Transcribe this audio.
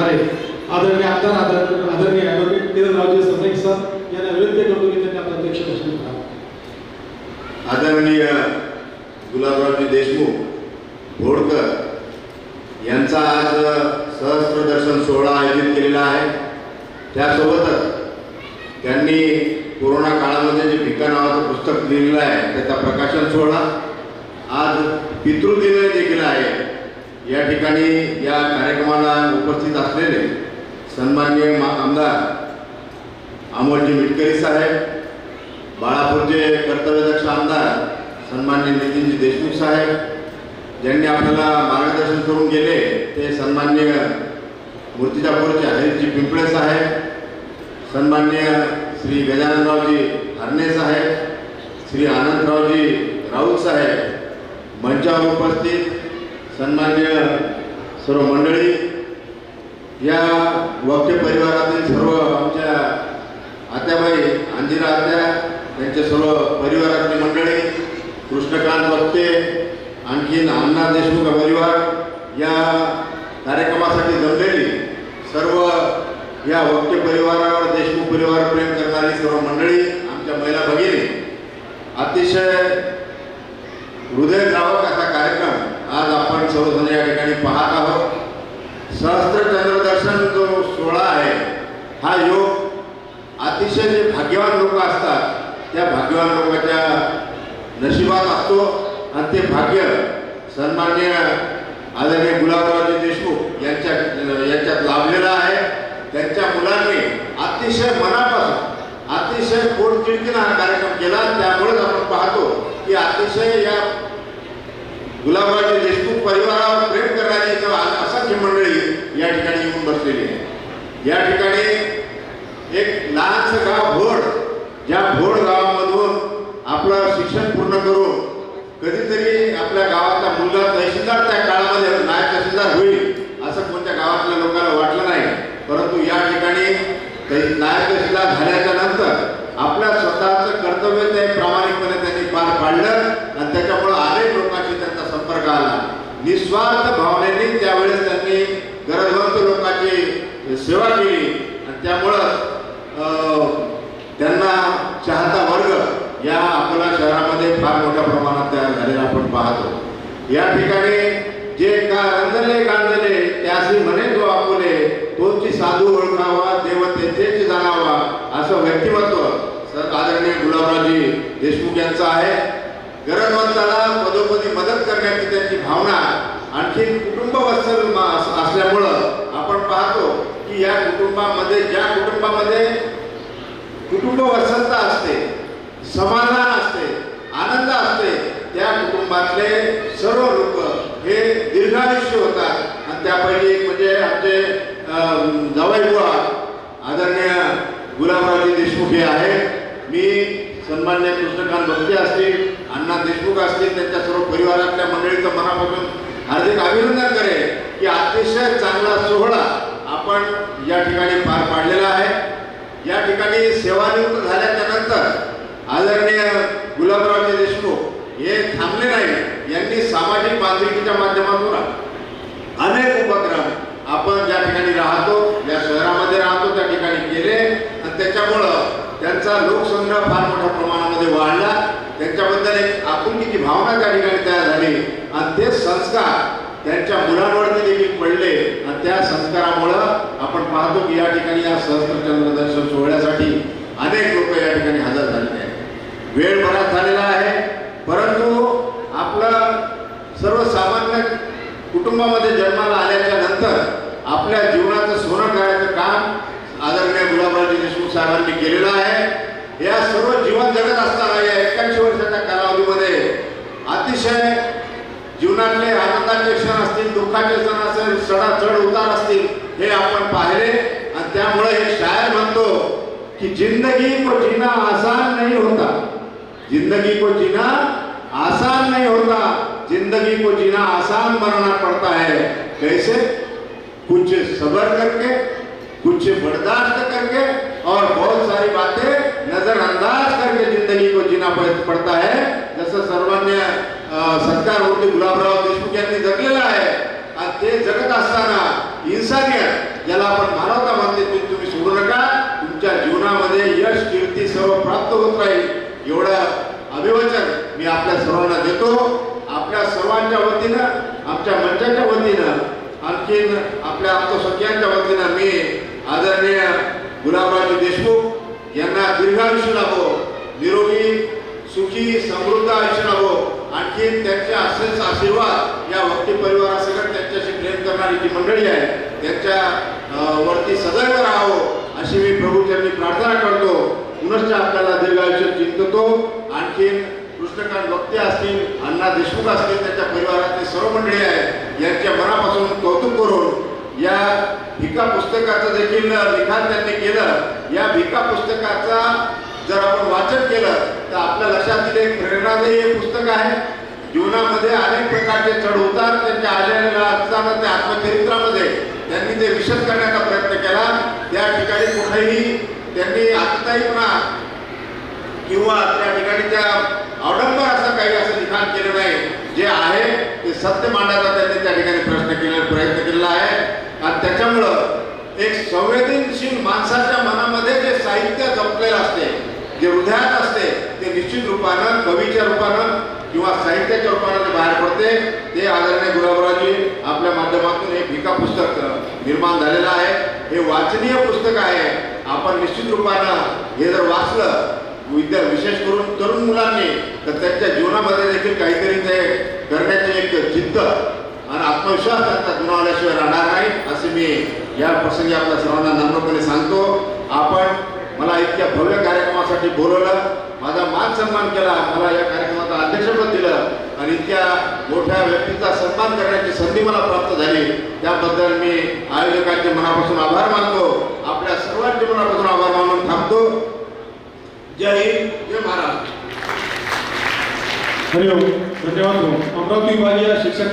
करणारे. आदरणीय आमदार आदर आदरणीय ॲडव्होकेट किरणरावजी सरनाईक सर यांना विनंती करतो की त्यांनी आपलं अध्यक्ष भाषण करा. आदरणीय गुलाबरावजी देशमुख घोडकर यांचा आज सहस्त्र दर्शन सोहळा आयोजित केलेला आहे. त्यासोबतच त्यांनी कोरोना काळामध्ये जे भिका नावाचं पुस्तक लिहिलेलं आहे त्याचा प्रकाशन सोहळा आज पितृदिन देखील आहे. या ठिकाणी या कार्यक्रमाला उपस्थित असलेले सन्मान्य मा आमदार अमोलजी मिटकरी साहेब बाळापूरचे कर्तव्यदक्ष आमदार सन्मान्य नितीनजी देशमुख साहेब ज्यांनी आपल्याला मार्गदर्शन करून गेले ते सन्मान्य मूर्तिजापूरचे हरीशजी पिंपळे साहेब सन्मान्य श्री गजाननरावजी हरणे साहेब श्री आनंदरावजी राऊत साहेब मंचावर उपस्थित सन्मान्य सर्व मंडळी या वक्ते परिवारातील सर्व आमच्या आत्याबाई अंजिरा आत्या त्यांचे सर्व परिवारातली मंडळी कृष्णकांत वक्ते आणखीन अण्णा देशमुख परिवार या कार्यक्रमासाठी जमलेली सर्व या वक्ते परिवारावर देशमुख परिवार प्रेम करणारी सर्व मंडळी आमच्या महिला भगिनी अतिशय हृदय द्रावक आपण सर्वजण या ठिकाणी पाहत आहोत. सहस्त्र चंद्रदर्शन जो सोहळा आहे हा योग अतिशय जे भाग्यवान लोक असतात त्या भाग्यवान लोकांच्या नशिबात असतो. आणि ते भाग्य सन्मान्य आदरणीय गुलाबरावजी देशमुख यांच्या यांच्यात लाभलेलं आहे. त्यांच्या मुलांनी अतिशय मनापासून अतिशय पोटचिडकीनं हा कार्यक्रम केला. त्यामुळेच आपण पाहतो की अतिशय या गुलाबराजे देशमुख परिवारावर प्रेम करणारी इथं असंख्य मंडळी या ठिकाणी येऊन बसलेली आहे या ठिकाणी एक लहानसं गाव भोड ज्या भोड गावामधून आपलं शिक्षण पूर्ण करून कधीतरी आपल्या गावाचा मुलगा तहसीलदार त्या काळामध्ये नायब तहसीलदार होईल असं कोणत्या गावातल्या लोकांना वाटलं नाही. परंतु या ठिकाणी नायब तहसीलदार झाल्याच्यानंतर आपल्या स्वतःचं कर्तव्य ते प्रामाणिकपणे त्यांनी पार पाडलं आणि त्याच्यामुळं अनेक लोकांशी त्यांचा आला निस्वार्थ भावनेने त्यावेळेस त्यांनी गरजवंत लोकांची सेवा केली. आणि त्यामुळं त्यांना चाहता वर्ग या अकोला शहरामध्ये फार मोठ्या प्रमाणात तयार झालेला आपण पाहतो. या ठिकाणी जे का रंजले गांजले त्याशी म्हणे जो अकोले तोची साधू ओळखावा देव तेथेच जाणावा असं व्यक्तिमत्व सर आदरणीय गुलाबरावजी देशमुख यांचं आहे. गरजवंताला पदोपदी मदत करण्याची त्यांची भावना आणखी कुटुंब वत्सल असल्यामुळं आपण पाहतो की या कुटुंबामध्ये ज्या कुटुंबामध्ये कुटुंब वत्सलता असते समाधान असते आनंद असते त्या कुटुंबातले सर्व लोक हे दीर्घायुष्य होतात. आणि त्यापैकी एक म्हणजे आमचे जवाई बुवा आदरणीय गुलाबरावजी देशमुख हे आहेत. मी सन्मान्य कृष्णकांत भक्ते असतील अण्णा देशमुख असतील त्यांच्या सर्व परिवारातल्या मंडळीचं मनापासून हार्दिक अभिनंदन करेल की अतिशय चांगला सोहळा आपण या ठिकाणी पार पाडलेला आहे. या ठिकाणी सेवानिवृत्त झाल्याच्यानंतर आदरणीय गुलाबरावजी देशमुख हे थांबले नाही यांनी सामाजिक बांधिलकीच्या माध्यमातून अनेक उपक्रम आपण ज्या ठिकाणी राहतो ज्या शहरामध्ये राहतो त्या ठिकाणी केले. आणि त्याच्यामुळं त्यांचा लोकसंग्रह फार मोठ्या प्रमाणामध्ये वाढला. त्यांच्याबद्दल एक आपुलकीची भावना त्या ठिकाणी तयार झाली. आणि ते संस्कार त्यांच्या मुलांवरती देखील पडले. आणि त्या संस्कारामुळं आपण पाहतो की या ठिकाणी या सहस्त्रचंद्र दुःखाचे क्षण असेल चढा चढ उतार असतील हे आपण पाहिले. आणि त्यामुळे हे शायर म्हणतो की ज़िंदगी को जीना आसान नहीं होता. ज़िंदगी को जीना आसान नहीं होता. ज़िंदगी को जीना आसान बनाना पड़ता है. कैसे? कुछ सबर करके कुछ बर्दाश्त करके और बहुत सारी बातें नजरअंदाज करके ज़िंदगी को जीना पड़ता है. जसं सर्वमान्य अं, सत्कार मूर्ती गुलाबराव देशमुख यांनी इन्सानियत ज्याला आपण मानवता मानते तुम्ही सोडू नका. तुमच्या जीवनामध्ये यश कीर्ती सर्व प्राप्त होत राहील. एवढं अभिवचन मी आपल्या सर्वांना देतो. आपल्या सर्वांच्या वतीनं आमच्या मंचाच्या वतीनं आणखीन आपल्या आत्मसख्यांच्या वतीनं मी आदरणीय गुलाबरावजी देशमुख यांना दीर्घायुष्य लाभो निरोगी सुखी समृद्ध आयुष्य लाभो. आणखीन त्यांचे असेच आशीर्वाद या वक्ती परिवारासकट त्यांच्याशी प्रेम करणारी जी मंडळी आहे त्यांच्या वरती सदैव राहावो अशी मी प्रभूचरणी प्रार्थना करतो. पुनश्च आपल्याला दीर्घायुष्य चिंततो आणखीन कृष्णकांत वक्ते असतील अण्णा देशमुख असतील त्यांच्या परिवारातले सर्व मंडळी आहेत यांच्या मनापासून कौतुक करून या भिका पुस्तकाचं देखील लिखाण त्यांनी केलं. या भिका पुस्तकाचा जर आपण वाचन केलं तर आपल्या लक्षात येईल एक प्रेरणादायी पुस्तक आहे. जीवनामध्ये अनेक प्रकारचे चढ उतार त्यांच्या आलेल्या असताना त्या आत्मचरित्रामध्ये. त्यांनी ते विशद करण्याचा प्रयत्न केला त्या ठिकाणी कुठेही त्यांनी आतताईपणा किंवा त्या ठिकाणी त्या अवडंबर असं काही असं लिखाण केलं नाही. जे आहे ते सत्य मांडायचा त्यांनी त्या ठिकाणी प्रश्न केला प्रयत्न केलेला आहे. आणि त्याच्यामुळं एक संवेदनशील माणसाच्या मनामध्ये जे साहित्य जपलेलं असते जे हृदयात असते ते निश्चित रूपानं कवीच्या रूपानं किंवा साहित्याच्या रूपानं ते बाहेर पडते ते आदरणीय गुलाबरावजी आपल्या माध्यमातून हे भिका पुस्तक निर्माण झालेलं आहे. हे वाचनीय पुस्तक आहे. आपण निश्चित रूपानं हे जर वाचलं विद्या विशेष करून तरुण मुलांनी तर त्यांच्या जीवनामध्ये देखील काहीतरी ते करण्याची एक जिद्द आणि आत्मविश्वास त्यांचा गुणावल्याशिवाय राहणार नाही असे मी या प्रसंगी आपल्या सर्वांना नम्रपणे सांगतो. आपण मला इतक्या भव्य कार्यक्रमासाठी बोलवलं माझा मान सन्मान केला मला या कार्यक्रमाचं अध्यक्षपद दिलं. आणि त्या मोठ्या व्यक्तीचा सन्मान करण्याची संधी मला प्राप्त झाली. त्याबद्दल मी आयोजकांचे मनापासून आभार मानतो. आपल्या सर्वांचे मनापासून आभार मानून थांबतो. जय हिंद जय महाराष्ट्र. हरिओम धन्यवाद अमरावती विभागीय शिक्षक